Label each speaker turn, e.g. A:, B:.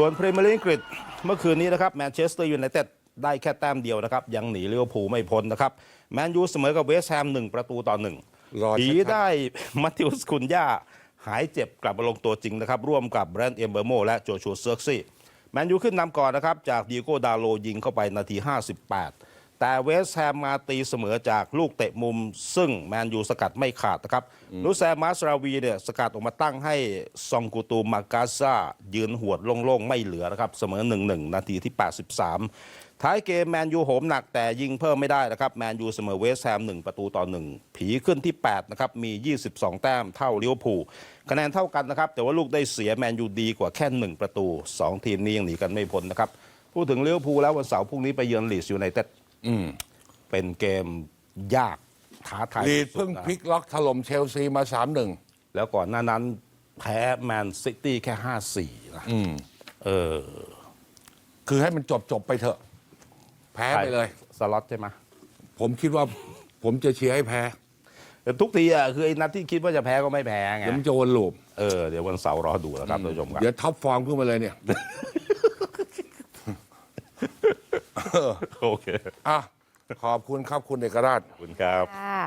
A: ส่วนพรีเมียร์ลีกอังกฤษเมื่อคืนนี้นะครับแมนเชสเตอร์ยูไนเต็ดได้แค่แต้มเดียวนะครับ ยังหนีลิเวอร์พูลไม่พ้นนะครับ แมนยูเสมอกับเวสต์แฮมหนึ่งประตูต่อหนึ่ง
B: รอชัดๆ
A: ผีได้มัตติอุสคุนย่าหายเจ็บกลับมาลงตัวจริงนะครับ ร่วมกับแบรนด์เอมเบอร์โมและโจชัวเซิร์กซี่แมนยูขึ้นนำก่อนนะครับ จากดิโก้ดาโลยิงเข้าไปนาที 58 แต่เวสต์แฮมมาตีเสมอจากลูกเตะมุม ซึ่งแมนยูสกัดไม่ขาดนะครับลูแซมมาสราวีเนี่ยสกัดออกมาตั้งให้ซองกูตูมากาซายืนหวดโล่งๆ ไม่เหลือนะครับ เสมอ 1-1 นาทีที่ 83 ท้ายเกมแมนยูโหมหนักแต่ยิงเพิ่มไม่ได้นะครับ แมนยูเสมอเวสต์แฮม 1 ประตูต่อ 1 ผีขึ้นที่ 8 นะครับ มี 22 แต้มเท่าลิเวอร์พูลคะแนนเท่ากันนะครับ แต่ว่าลูกได้เสียแมนยูดีกว่าแค่ 1 ประตู 2 ทีมนี้ยังหนีกันไม่พ้นนะครับพูดถึงลิเวอร์พูลแล้ววันเสาร์พรุ่งนี้ไปเยือนลีดส์ยูไนเต็ด เป็นเกมยากท้าทาย
B: ลีด
A: สุ
B: เพิ่ง
A: ๆนะ
B: พลิกล็อกถล่มเชลซีมาสามหนึ่ง
A: แล้วก่อนหน้านั้นแพ้แมนซิตี้แค่ 5-4 นะเออ
B: คือให้มันจบจบๆไปเถอะ แพ้ไปเลย
A: สล็อตใช่ไหม
B: ผมคิดว่าผมจะเชียร์ให้แพ้
A: แต่ทุกทีอะคือไอ้นัดที่คิดว่าจะแพ้ก็ไม่แพ้ไง
B: เดี๋ยวมันจะวนลูป
A: เออเดี๋ยววันเสาร์รอดูแล้วครับท่านผู้ชมครับ
B: เดี๋ยวท็อปฟอร์มขึ้นมาเลยเนี่ย
A: โอเค
B: อะขอบคุณครับคุณเอกราช
A: ขอบคุณครับ
C: ค่ะ